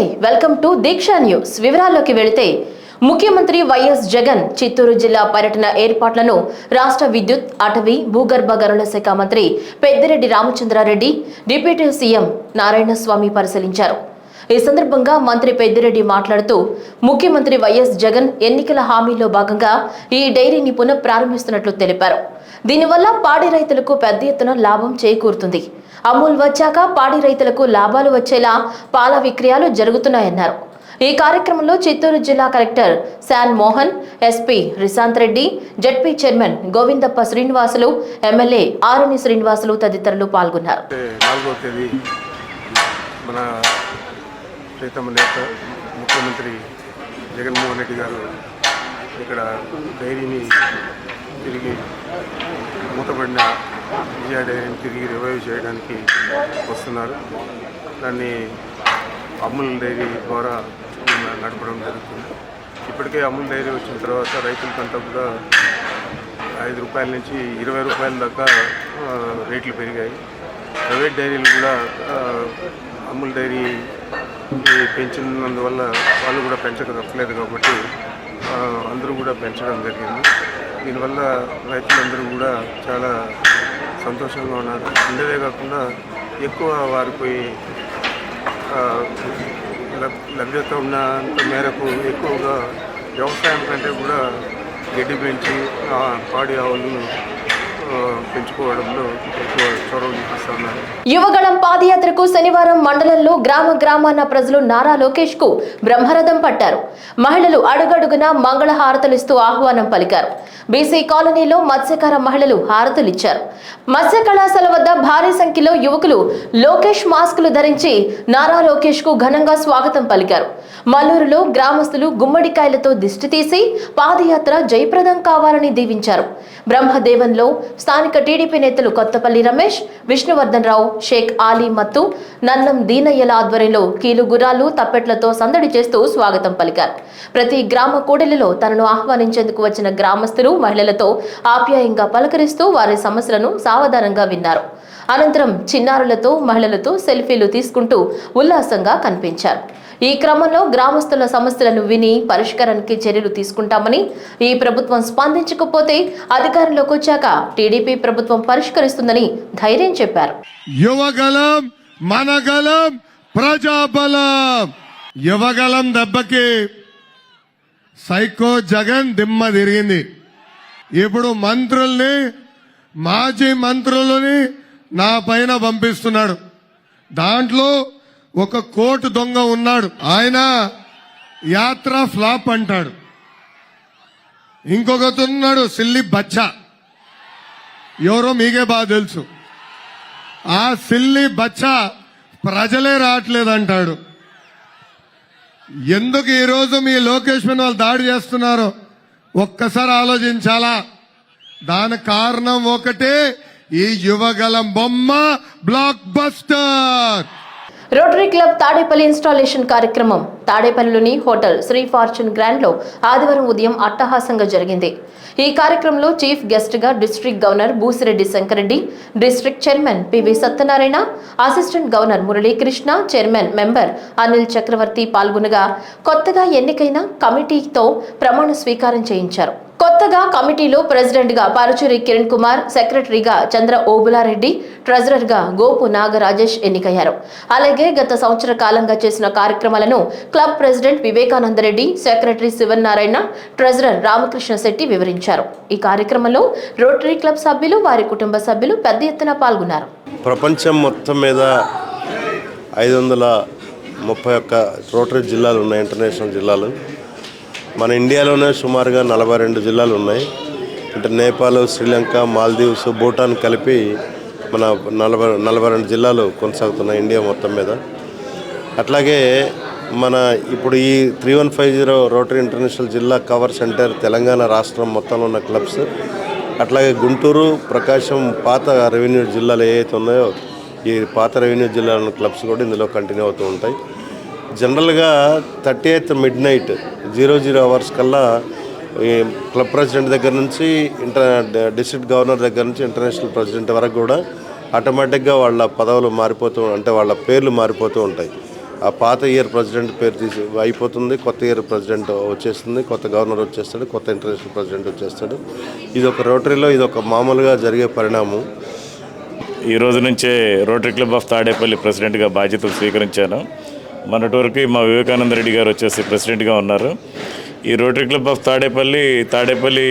నమస్తే. Welcome to Deeksha news. వివరాల్లోకి వెళితే ముఖ్యమంత్రి వైఎస్ జగన్ చిత్తూరు జిల్లా పర్యటన ఏర్పాట్లను రాష్ట్ర విద్యుత్ అటవీ భూగర్భ గనుల శాఖ మంత్రి పెద్దిరెడ్డి రామచంద్రారెడ్డి డిప్యూటీ సీఎం నారాయణస్వామి పరిశీలించారు. ఈ సందర్భంగా మంత్రి పెద్దిరెడ్డి మాట్లాడుతూ ముఖ్యమంత్రి వైఎస్ జగన్ ఎన్నికల హామీలో భాగంగా ఈ డైరీని పునఃప్రారంభిస్తున్నట్లు తెలిపారు. దీనివల్ల పాడి రైతులకు పెద్ద ఎత్తున లాభం చేకూరుతుంది. అమూల్ వచ్చాక పాడి రైతులకు లాభాలు వచ్చేలా పాల విక్రయాలు జరుగుతున్నాయన్నారు. ఈ కార్యక్రమంలో చిత్తూరు జిల్లా collector Shan Mohan SP Rishanth Reddy ZP chairman Govindappa Srinivasulu MLA Aruni Srinivasulu తదితరులు పాల్గొన్నారు. మన ముఖ్యమంత్రి జగన్మోహన్ రెడ్డి గారు ఇక్కడ డైరీని తిరిగి మూతపడిన విజయ తిరిగి రివైవ్ చేయడానికి వస్తున్నారు. దాన్ని అమూల్ డైరీ ద్వారా నడపడం జరుగుతుంది. ఇప్పటికే అమూల్ డైరీ వచ్చిన తర్వాత రైతులకంతా కూడా ఐదు రూపాయల నుంచి ఇరవై రూపాయల దాకా రేట్లు పెరిగాయి. ప్రైవేట్ డైరీలు కూడా అమూల్ డైరీ పెంచినందువల్ల వాళ్ళు కూడా పెంచక తప్పలేదు కాబట్టి అందరూ కూడా పెంచడం జరిగింది. దీనివల్ల రైతులందరూ కూడా చాలా సంతోషంగా ఉన్నారు. ఉండేదే కాకుండా ఎక్కువ వారికి లభ్యత ఉన్నంత మేరకు ఎక్కువగా వ్యవసాయం కంటే కూడా గడ్డి పెంచి పాడి ఆవులను పెంచుకోవడంలో చొరవ చూపిస్తున్నారు. యువగళం పాదయాత్రకు శనివారం మండలంలో గ్రామ గ్రామాన ప్రజలు నారా లోకేష్కు బ్రహ్మరథం పట్టారు. మహిళలు అడుగడుగున మంగళ హారతలిస్తూ ఆహ్వానం పలికారు. బీసీ కాలనీలో మత్స్యకార మహిళలు హారతులిచ్చారు. మత్స్య కళాశాల వద్ద భారీ సంఖ్యలో యువకులు లోకేష్ మాస్కులు ధరించి నారా లోకేష్కు ఘనంగా స్వాగతం పలికారు. మల్లూరులో గ్రామస్తులు గుమ్మడికాయలతో దిష్టి తీసి పాదయాత్ర జయప్రదం కావాలని దీవించారు. బ్రహ్మదేవంలో స్థానిక టీడీపీ నేతలు కొత్తపల్లి రమేష్ విష్ణువర్ధన్ రావు షేక్ ఆలీ మత్తు నన్నం దీనయ్యల ఆధ్వర్యంలో కీలు గుర్రాలు తప్పెట్లతో సందడి చేస్తూ స్వాగతం పలికారు. ప్రతి గ్రామ కూడలిలో తనను ఆహ్వానించేందుకు వచ్చిన గ్రామస్తులు మహిళలతో ఆప్యాయంగా పలకరిస్తూ వారి సమస్యలను సావధానంగా విన్నారు. అనంతరం చిన్నారులతో మహిళలతో సెల్ఫీలు తీసుకుంటూ ఉల్లాసంగా కనిపించారు. ఈ క్రమంలో గ్రామస్తుల సమస్యలను విని పరిష్కారానికి చర్యలు తీసుకుంటామని ఈ ప్రభుత్వం స్పందించకపోతే అధికారంలోకి వచ్చాక టీడీపీ ప్రభుత్వం పరిష్కరిస్తుందని ధైర్యం చెప్పారు. యువగలం మనగలం ప్రజాబలం. యువగలం దెబ్బకి సైకో జగన్ దిమ్మ తిరిగింది. ఇప్పుడు మంత్రుల్ని మాజీ మంత్రులని నా పైన పంపిస్తున్నాడు. దాంట్లో ఒక కోటు దొంగ ఉన్నాడు. ఆయన యాత్ర ఫ్లాప్ అంటాడు. ఇంకొకటి ఉన్నాడు సిల్లి బచ్చ. ఎవరో మీకే బాగా తెలుసు. ఆ సిల్లి బచ్చ ప్రజలే రావట్లేదంటాడు. ఎందుకు ఈరోజు మీ లోకేష్ మీద వాళ్ళు దాడి చేస్తున్నారో ఒక్కసారి ఆలోచించాలా? దాని కారణం ఒకటే ఈ యువగలం బొమ్మ blockbuster rotary club Tadepalli installation కార్యక్రమం. తాడేపల్లిలోని హోటల్ శ్రీ ఫార్చ్యూన్ గ్రాండ్లో ఆదివారం ఉదయం అట్టహాసంగా జరిగింది. ఈ కార్యక్రమంలో చీఫ్ గెస్ట్గా district governor Boosireddy Shankar Reddy district chairman P V Satyanarayana assistant governor Muralikrishna chairman member Anil Chakravarthy పాల్గొనగా కొత్తగా ఎన్నికైన కమిటీతో ప్రమాణ స్వీకారం చేయించారు. కొత్తగా కమిటీలో ప్రెసిడెంట్గా పరుచూరి కిరణ్ కుమార్ సెక్రటరీగా చంద్ర ఓబులారెడ్డి ట్రెజరర్గా గోపు నాగరాజేష్ ఎన్నికయ్యారు. అలాగే గత సంవత్సర కాలంగా చేసిన కార్యక్రమాలను club president Vivekananda Reddy secretary Sivanarayana treasurer Ramakrishna Shetty వివరించారు. ఈ కార్యక్రమంలో రోటరీ క్లబ్ సభ్యులు వారి కుటుంబ సభ్యులు పెద్ద ఎత్తున పాల్గొన్నారు. ప్రపంచం మొత్తం మీద ఐదు వందల ముప్పై ఒక్క రోటరీ జిల్లాలు ఉన్నాయి ఇంటర్నేషనల్ జిల్లాలు. మన ఇండియాలోనే సుమారుగా నలభై రెండు జిల్లాలు ఉన్నాయి. అంటే నేపాల్ శ్రీలంక మాల్దీవ్స్ భూటాన్ కలిపి మన నలభై నలభై రెండు జిల్లాలు కొనసాగుతున్నాయి ఇండియా మొత్తం మీద. అట్లాగే మన ఇప్పుడు ఈ three one five zero rotary international జిల్లా కవర్ సెంటర్ తెలంగాణ రాష్ట్రం మొత్తంలో ఉన్న క్లబ్స్ అట్లాగే గుంటూరు ప్రకాశం పాత రెవెన్యూ జిల్లాలు ఏవైతే ఉన్నాయో ఈ పాత రెవెన్యూ జిల్లాల క్లబ్స్ కూడా ఇందులో కంటిన్యూ అవుతూ ఉంటాయి. జనరల్గా thirty eighth midnight zero zero hours కల్లా ఈ క్లబ్ ప్రెసిడెంట్ దగ్గర నుంచి ఇంటర్ డిస్ట్రిక్ట్ గవర్నర్ దగ్గర నుంచి ఇంటర్నేషనల్ ప్రెసిడెంట్ వరకు కూడా ఆటోమేటిక్గా వాళ్ళ పదవులు మారిపోతూ అంటే వాళ్ళ పేర్లు మారిపోతూ ఉంటాయి. ఆ పాత ఇయర్ ప్రెసిడెంట్ పేరు తీసి అయిపోతుంది కొత్త ఇయర్ ప్రెసిడెంట్ వచ్చేస్తుంది కొత్త గవర్నర్ వచ్చేస్తాడు కొత్త ఇంటర్నేషనల్ ప్రెసిడెంట్ వచ్చేస్తాడు. ఇది ఒక రోటరీలో ఇది ఒక మామూలుగా జరిగే పరిణామం. ఈ రోజు నుంచే రోటరీ క్లబ్ ఆఫ్ తాడేపల్లి ప్రెసిడెంట్గా బాధ్యతలు స్వీకరించాను. మొన్నటి వరకు మా వివేకానంద రెడ్డి గారు వచ్చేసి ప్రెసిడెంట్గా ఉన్నారు. ఈ rotary club of Tadepalli Tadepalli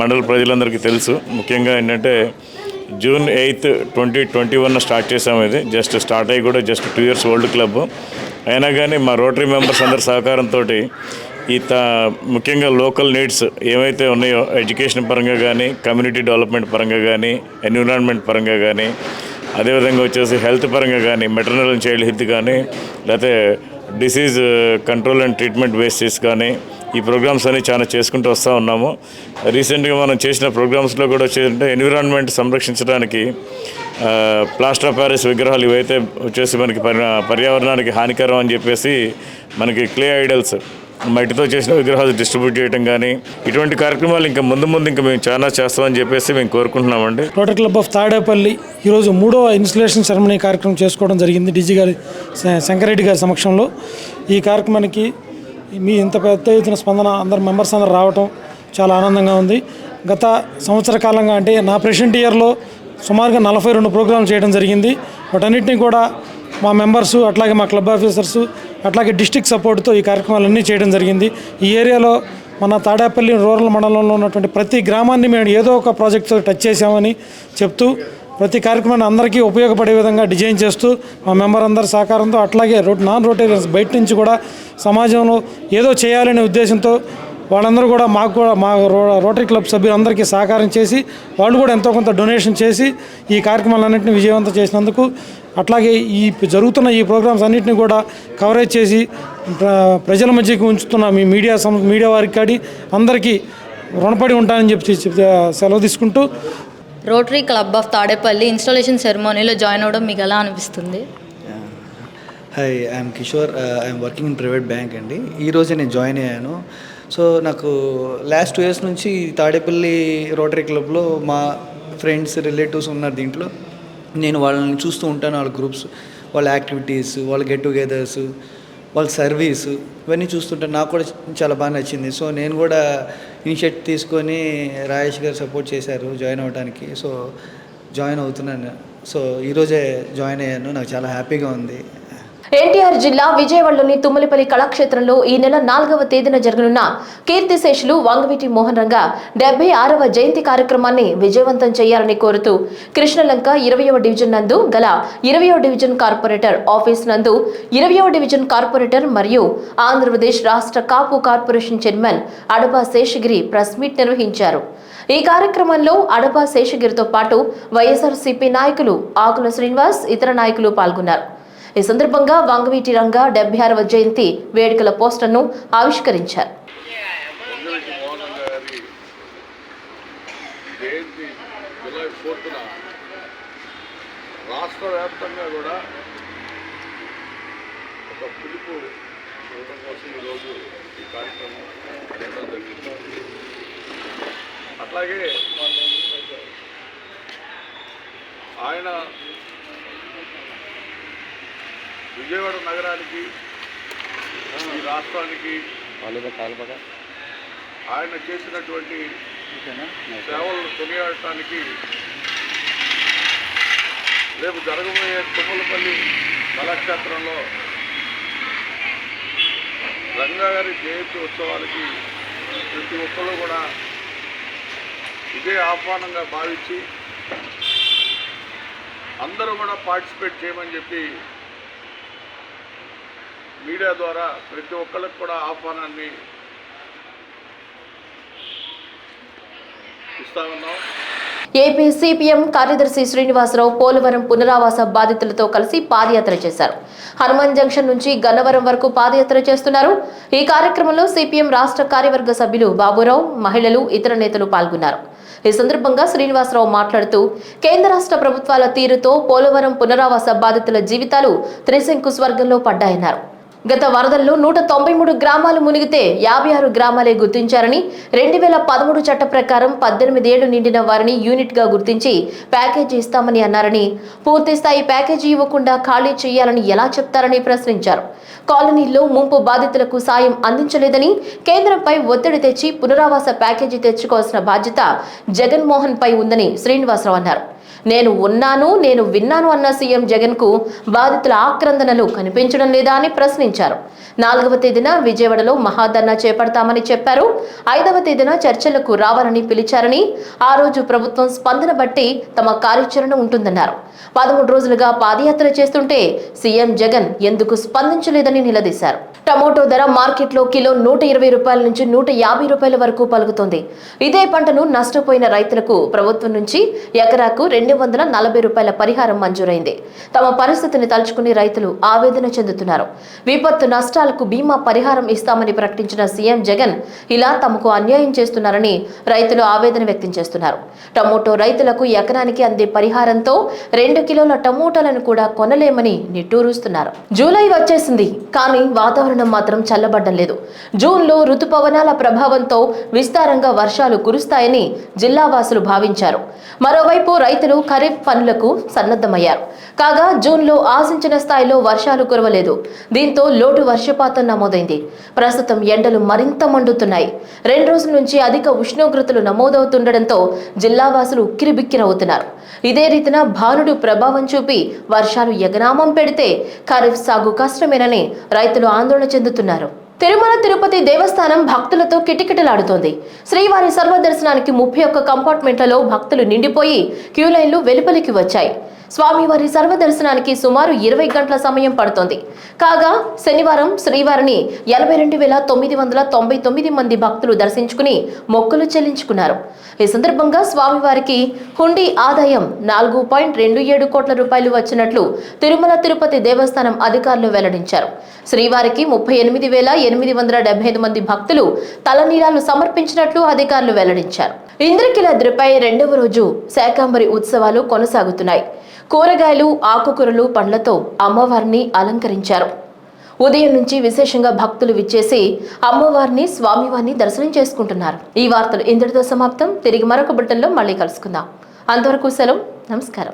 మండల ప్రజలందరికీ తెలుసు. ముఖ్యంగా ఏంటంటే June eighth twenty twenty one start చేసాము ఇది. జస్ట్ స్టార్ట్ అయ్యి కూడా just two years old club. అయినా కానీ మా రోటరీ మెంబర్స్ అందరి సహకారంతో ఈ త ముఖ్యంగా లోకల్ నీడ్స్ ఏవైతే ఉన్నాయో ఎడ్యుకేషన్ పరంగా కానీ కమ్యూనిటీ డెవలప్మెంట్ పరంగా కానీ ఎన్విరాన్మెంట్ పరంగా కానీ అదేవిధంగా వచ్చేసి హెల్త్ పరంగా కానీ మెటర్నల్ అండ్ చైల్డ్ హెల్త్ కానీ లేకపోతే disease control and treatment basis కానీ ఈ ప్రోగ్రామ్స్ అన్ని చాలా చేసుకుంటూ వస్తూ ఉన్నాము. రీసెంట్గా మనం చేసిన ప్రోగ్రామ్స్లో కూడా వచ్చేటంటే ఎన్విరాన్మెంట్ సంరక్షించడానికి ప్లాస్టర్ ఆఫ్ ప్యారిస్ విగ్రహాలు ఇవైతే వచ్చేసి మనకి పర్యావరణానికి హానికరం అని చెప్పేసి మనకి క్లే ఐడల్స్ మట్టితో చేసిన విగ్రహాలు డిస్ట్రిబ్యూట్ చేయడం కానీ ఇటువంటి కార్యక్రమాలు ఇంకా ముందు ముందు ఇంకా మేము చాలా చేస్తామని చెప్పేసి మేము కోరుకుంటున్నామండి. రోటరీ క్లబ్ ఆఫ్ తాడేపల్లి ఈరోజు మూడవ ఇన్స్టలేషన్ సెరమనీ కార్యక్రమం చేసుకోవడం జరిగింది డీజీ గారి శంకరెడ్డి గారి సమక్షంలో. ఈ కార్యక్రమానికి మీ ఇంత పెద్ద ఎత్తున స్పందన అందరు మెంబర్స్ అందరు రావటం చాలా ఆనందంగా ఉంది. గత సంవత్సర కాలంగా అంటే నా ప్రెసెంట్ ఇయర్లో సుమారుగా నలభై రెండు ప్రోగ్రాంలు చేయడం జరిగింది. వాటన్నిటిని కూడా మా మెంబర్సు అట్లాగే మా క్లబ్ ఆఫీసర్సు అట్లాగే డిస్టిక్ సపోర్ట్తో ఈ కార్యక్రమాలన్నీ చేయడం జరిగింది. ఈ ఏరియాలో మన తాడేపల్లి రూరల్ మండలంలో ఉన్నటువంటి ప్రతి గ్రామాన్ని మేము ఏదో ఒక ప్రాజెక్ట్తో టచ్ చేసామని చెప్తూ ప్రతి కార్యక్రమాన్ని అందరికీ ఉపయోగపడే విధంగా డిజైన్ చేస్తూ మా మెంబర్ అందరి సహకారంతో అట్లాగే రో నాన్ రోటేరియన్స్ బయట నుంచి కూడా సమాజంలో ఏదో చేయాలనే ఉద్దేశంతో వాళ్ళందరూ కూడా మాకు కూడా మా రో రోటరీ క్లబ్ సభ్యులందరికీ సహకారం చేసి వాళ్ళు కూడా ఎంతో కొంత డొనేషన్ చేసి ఈ కార్యక్రమాలన్నింటినీ విజయవంతం చేసినందుకు అట్లాగే ఈ జరుగుతున్న ఈ ప్రోగ్రామ్స్ అన్నింటినీ కూడా కవరేజ్ చేసి ప్ర- ప్రజల మధ్యకి ఉంచుతున్న మీ మీడియా సం మీడియా వారికి కానీ అందరికీ రుణపడి ఉంటానని చెప్పి సెలవు తీసుకుంటూ rotary club of Tadepalli installation సెరమోనీలో join అవ్వడం మీకు ఎలా అనిపిస్తుంది? Hi I'm Kishore I'm working in private bank అండి. ఈరోజే నేను జాయిన్ అయ్యాను. సో నాకు లాస్ట్ టూ ఇయర్స్ నుంచి తాడేపల్లి రోటరీ క్లబ్లో మా ఫ్రెండ్స్ రిలేటివ్స్ ఉన్నారు దీంట్లో. నేను వాళ్ళని చూస్తూ ఉంటాను వాళ్ళ గ్రూప్స్ వాళ్ళ యాక్టివిటీస్ వాళ్ళ గెట్ టుగెదర్స్ వాళ్ళ సర్వీస్ ఇవన్నీ చూస్తుంటే నాకు కూడా చాలా బాగా నచ్చింది. సో నేను కూడా ఇనిషియేట్ తీసుకొని రాయేష్ గారు సపోర్ట్ చేశారు జాయిన్ అవ్వడానికి సో జాయిన్ అవుతున్నాను. సో ఈరోజే జాయిన్ అయ్యాను. నాకు చాలా హ్యాపీగా ఉంది. ఎన్టీఆర్ జిల్లా విజయవాడలోని తుమ్మలిపల్లి కళాక్షేత్రంలో ఈ నెల నాలుగవ తేదీన జరగనున్న కీర్తిశేషులు వంగవీటి మోహన్ రంగ డెబ్బై ఆరవ జయంతి కార్యక్రమాన్ని విజయవంతం చేయాలని కోరుతూ కృష్ణలంక ఇరవయవ డివిజన్ నందు గల ఇరవయవ డివిజన్ కార్పొరేటర్ ఆఫీస్ నందు ఇరవయవ డివిజన్ కార్పొరేటర్ మరియు ఆంధ్రప్రదేశ్ రాష్ట్ర Kapu corporation chairman Adaba Seshagiri press meet నిర్వహించారు. ఈ కార్యక్రమంలో అడబా శేషగిరితో పాటు వైఎస్ఆర్సీపీ నాయకులు ఆకుల శ్రీనివాస్ ఇతర నాయకులు పాల్గొన్నారు. ఈ సందర్భంగా వంగవీటి రంగ డెబ్బై ఆరవ జయంతి వేడుకల పోస్టర్ను ఆవిష్కరించారు. వంగవీటి మోహన్ గారి జయంతి జూలై ఫోర్త్న రాష్ట్ర వ్యాప్తంగా కూడా ఒక పిలుపు ఇవ్వడం కోసం ఈరోజు ఈ కార్యక్రమం చేయడం జరిగింది. అట్లాగే ఆయన విజయవాడ నగరానికి ఈ రాష్ట్రానికి ఆయన చేసినటువంటి సేవలను కొనియాడటానికి రేపు జరగబోయే తుమ్మలపల్లి కళాక్షేత్రంలో రంగా గారి జయంతి ఉత్సవాలకి ప్రతి ఒక్కరు కూడా ఇదే ఆహ్వానంగా భావించి అందరూ కూడా పార్టిసిపేట్ చేయమని చెప్పి మీడియా ద్వారా ప్రతి ఒక్కళ్ళకి కూడా ఆహ్వానాన్ని ఇస్తా ఉన్నాం. ఏపీ సిపిఎం కార్యదర్శి శ్రీనివాసరావు పోలవరం పునరావాస బాధితులతో కలిసి పాదయాత్ర చేశారు. హనుమాన్ జంక్షన్ నుంచి గన్నవరం వరకు పాదయాత్ర చేస్తున్నారు. ఈ కార్యక్రమంలో సిపిఎం రాష్ట్ర కార్యవర్గ సభ్యులు బాబురావు మహిళలు ఇతర నేతలు పాల్గొన్నారు. ఈ సందర్భంగా శ్రీనివాసరావు మాట్లాడుతూ కేంద్ర రాష్ట్ర ప్రభుత్వాల తీరుతో పోలవరం పునరావాస బాధితుల జీవితాలు త్రిశంకు స్వర్గంలో పడ్డాయన్నారు. గత వరదల్లో నూట తొంభై మూడు గ్రామాలు మునిగితే యాభై ఆరు గ్రామాలే గుర్తించారని రెండు వేల పదమూడు చట్ట ప్రకారం పద్దెనిమిది ఏళ్ళు నిండిన వారిని యూనిట్గా గుర్తించి ప్యాకేజీ ఇస్తామని అన్నారని పూర్తి స్థాయి ప్యాకేజీ ఇవ్వకుండా ఖాళీ చేయాలని ఎలా చెప్తారని ప్రశ్నించారు. కాలనీల్లో ముంపు బాధితులకు సాయం అందించలేదని కేంద్రంపై ఒత్తిడి తెచ్చి పునరావాస ప్యాకేజీ తెచ్చుకోవాల్సిన బాధ్యత జగన్మోహన్ పై ఉందని శ్రీనివాసరావు అన్నారు. నేను ఉన్నాను నేను విన్నాను అన్న సీఎం జగన్కు బాధితుల ఆక్రందనలు కనిపించడం లేదా అని ప్రశ్నించారు. నాలుగవ తేదీన విజయవాడలో మహాధర్నా చేపడతామని చెప్పారు. ఐదవ తేదీన చర్చలకు రావాలని పిలిచారని ఆ రోజు ప్రభుత్వం స్పందన బట్టి తమ కార్యాచరణ ఉంటుందన్నారు. పదమూడు రోజులుగా పాదయాత్ర చేస్తుంటే సీఎం జగన్ ఎందుకు స్పందించలేదని నిలదీశారు. టమోటో ధర మార్కెట్లో కిలో నూట ఇరవై రూపాయల నుంచి నూట యాభై రూపాయల వరకు పలుకుతోంది. ఇదే పంటను నష్టపోయిన రైతులకు ప్రభుత్వం నుంచి ఎకరాకు రెండు వందల నలభై రూపాయల పరిహారం మంజూరైంది. తమ పరిస్థితిని తలుచుకుని రైతులు ఆవేదన చెందుతున్నారు. విపత్తు నష్టాలకు బీమా పరిహారం ఇస్తామని ప్రకటించిన సీఎం జగన్ ఇలా తమకు అన్యాయం చేస్తున్నారని రైతులు ఆవేదన వ్యక్తం చేస్తున్నారు. టమోటో రైతులకు ఎకరానికి అందే పరిహారంతో రెండు కిలోల టమోటాలను కూడా కొనలేమని నిట్టూరుస్తున్నారు. జూలై వచ్చేసింది కానీ వాతావరణం మాత్రం చల్లబడ్డం లేదు. జూన్లో రుతుపవనాల ప్రభావంతో విస్తారంగా వర్షాలు కురుస్తాయని జిల్లా వాసులు భావించారు. మరోవైపు రైతులు ఖరీఫ్ పనులకు సన్నద్ధమయ్యారు. కాగా జూన్లో ఆశించిన స్థాయిలో వర్షాలు కురవలేదు. దీంతో లోటు వర్షపాతం నమోదైంది. ప్రస్తుతం ఎండలు మరింత మండుతున్నాయి. రెండు రోజుల నుంచి అధిక ఉష్ణోగ్రతలు నమోదవుతుండటంతో జిల్లావాసులు ఉక్కిరిబిక్కిరవుతున్నారు. ఇదే రీతిన భానుడు ప్రభావం చూపి వర్షాలు ఎగనామం పెడితే ఖరీఫ్ సాగు కష్టమేనని రైతులు ఆందోళన చెందుతున్నారు. తిరుమల తిరుపతి దేవస్థానం భక్తులతో కిటకిటలాడుతోంది. శ్రీవారి సర్వదర్శనానికి ముప్పై ఒక్క కంపార్ట్మెంట్లలో భక్తులు నిండిపోయి క్యూ లైన్లు వెలుపలికి వచ్చాయి. స్వామివారి సర్వదర్శనానికి సుమారు ఇరవై గంటల సమయం పడుతోంది. కాగా శనివారం శ్రీవారిని ఎనభై రెండు వేల తొమ్మిది వందల తొంభై తొమ్మిది మంది భక్తులు దర్శించుకుని మొక్కులు చెల్లించుకున్నారు. ఈ సందర్భంగా స్వామివారికి హుండీ ఆదాయం నాలుగు పాయింట్ రెండు ఏడు కోట్ల రూపాయలు వచ్చినట్లు తిరుమల తిరుపతి దేవస్థానం అధికారులు వెల్లడించారు. శ్రీవారికి ముప్పై ఎనిమిది వేల ఎనిమిది వందల డెబ్బై ఐదు మంది భక్తులు తలనీలాలు సమర్పించినట్లు అధికారులు వెల్లడించారు. ఇంద్రకిలాద్రిపై రెండవ రోజు శాకాంబరి ఉత్సవాలు కొనసాగుతున్నాయి. కూరగాయలు ఆకుకూరలు పండ్లతో అమ్మవారిని అలంకరించారు. ఉదయం నుంచి విశేషంగా భక్తులు విచ్చేసి అమ్మవారిని స్వామివారిని దర్శనం చేసుకుంటున్నారు. ఈ వార్తలు ఇంతటితో సమాప్తం. తిరిగి మరొక బుట్టంలో మళ్ళీ కలుసుకుందాం. అంతవరకు సెలవు. నమస్కారం.